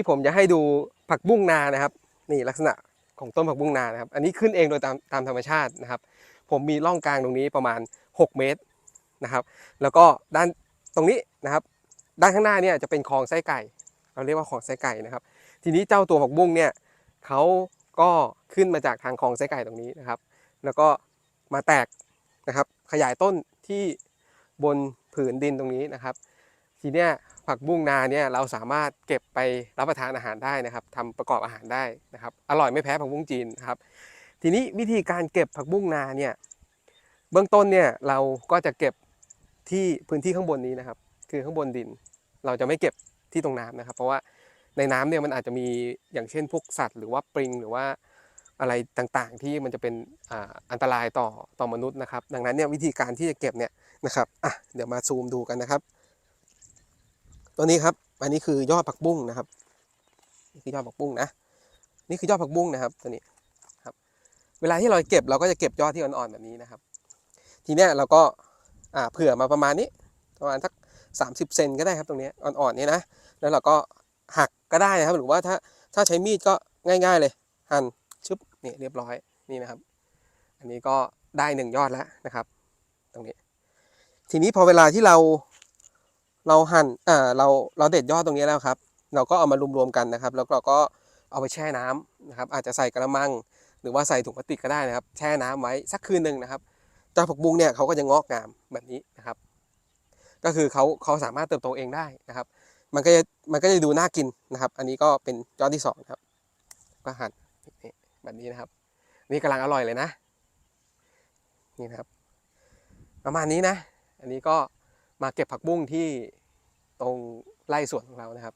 ที่ผมจะให้ดูผักบุ้งนานะครับ นี่ลักษณะของต้นผักบุ้งนานะครับ อันนี้ขึ้นเองโดยตามตามธรรมชาตินะครับ ผมมีร่องกลางตรงนี้ประมาณ 6 เมตรนะครับ แล้วก็ด้านตรงนี้นะครับ ด้านข้างหน้าเนี่ยจะเป็นคลองไส้ไก่ เราเรียกว่าคลองไส้ไก่นะครับ ทีนี้เจ้าตัวผักบุ้งเนี่ยเขาก็ขึ้นมาจากทางคลองไส้ไก่ตรงนี้นะครับ แล้วก็มาแตกนะครับ ขยายต้นที่บนผืนดินตรงนี้นะครับ ทีเนี้ยผักบุ้งนาเนี่ยเราสามารถเก็บไปรับประทานอาหารได้นะครับทำประกอบอาหารได้นะครับ อร่อยไม่แพ้ผักบุ้งจีนนะครับ ทีนี้วิธีการเก็บผักบุ้งนาเนี่ยเบื้องต้นเนี่ยเราก็จะเก็บที่พื้นที่ข้างบนนี้นะครับ คือข้างบนดิน เราจะไม่เก็บที่ตรงน้ำนะครับ เพราะว่าในน้ำเนี่ยมันอาจจะมีอย่างเช่นพวกสัตว์ หรือว่าปริงหรือว่าอะไรต่างๆ ที่มันจะเป็นออันตรายต่อต่อมนุษย์นะครับ ดังนั้นเนี่ยวิธีการที่จะเก็บเนี่ยนะครับอะเดี๋ยวมาซูมดูกันนะครับ ตัวนี้ครับ อันนี้คือยอดผักบุ้งนะครับ นี่คือยอดผักบุ้งนะ นี่คือยอดผักบุ้งนะครับ ตัวนี้ครับ เวลาที่เราเก็บเราก็จะเก็บยอดที่อ่อนๆแบบนี้นะครับ ทีเนี้ยเราก็อ่าเผื่อมาประมาณนี้ ประมาณสัก30เซนก็ได้ครับตรงนี้อ่อนๆนี่นะ แล้วเราก็หักก็ได้นะครับ หรือว่าถ้าถ้าใช้มีดก็ง่าย ๆเลย หั่นชึบนี่เรียบร้อยนี่นะครับ อันนี้ก็ได้หนึ่งยอดแล้วนะครับ ตรงนี้ ทีนี้พอเวลาที่เรา เราหั่นอ่าเราเราเด็ดยอดตรงนี้แล้วครับ เราก็เอามารวมๆกันนะครับ แล้วเราก็เอาไปแช่น้ำนะครับ อาจจะใส่กระมัง หรือว่าใส่ถุงพลาสติกก็ได้นะครับ แช่น้ำไว้สักคืนหนึ่งนะครับจ้าผักบุ้งเนี่ยเขาก็จะงอกงามแบบนี้นะครับ ก็คือเขาเขาสามารถเติบโตเองได้นะครับ มันก็จะมันก็จะดูน่ากินนะครับ อันนี้ก็เป็นยอดที่สองครับก็หั่นแบบนี้นะครับ นี่กำลังอร่อยเลยนะ นี่นะครับ ประมาณนี้นะ อันนี้ก็ มาเก็บผักบุ้งที่ตรงไร่สวนของเรานะครับ